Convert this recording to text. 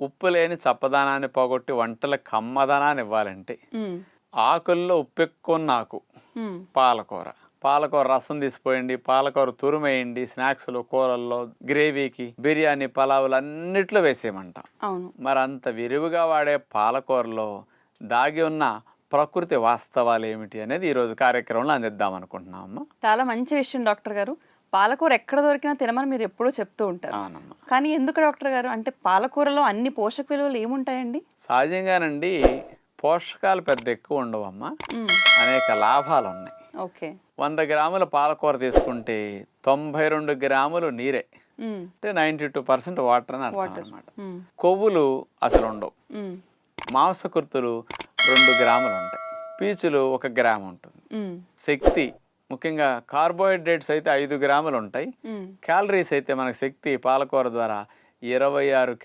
ఉప్పు లేని చప్పదనాన్ని పోగొట్టి వంటల కమ్మదనాన్ని ఇవ్వాలంటే. ఆకుల్లో ఉప్పు ఎక్కువ మ్మ్. పాలకూర. పాలకూర రసం తీసిపోయండి పాలకూర తురుమేయండి స్నాక్స్లో కూరల్లో గ్రేవీకి బిర్యానీ పలావులు అన్నిట్లో వేసేయమంటాం. మరి అంత విరివిగా వాడే పాలకూరలో దాగి ఉన్న ప్రకృతి వాస్తవాలు ఏమిటి అనేది ఈరోజు కార్యక్రమంలో అందిద్దాం అనుకుంటున్నాం అమ్మా. చాలా మంచి విషయం డాక్టర్ గారు. పాలకూర ఎక్కడ దొరికినా తినమని మీరు ఎప్పుడూ చెప్తూ ఉంటారు. అవునమ్మా. కానీ ఎందుకు డాక్టర్ గారు? అంటే పాలకూరలో అన్ని పోషక విలువలు ఏముంటాయండి? సహజంగానండి పోషకాలు పెద్ద ఎక్కువ ఉండవమ్మా. మ్మ్. అనేక లాభాలు ఉన్నాయి ఓకే. వంద గ్రాముల పాలకూర తీసుకుంటే తొంభై రెండు గ్రాములు నీరే. అంటే నైంటీ టూ పర్సెంట్ వాటర్ అని అర్థం అనమాట. కొవ్వులు అసలు ఉండవు. మాంసకృతులు రెండు గ్రాములు ఉంటాయి. పీచులు ఒక గ్రామ్ ఉంటుంది. శక్తి ముఖ్యంగా కార్బోహైడ్రేట్స్ అయితే ఐదు గ్రాములు ఉంటాయి. క్యాలరీస్ అయితే మనకు శక్తి పాలకూర ద్వారా ఇరవై ఆరు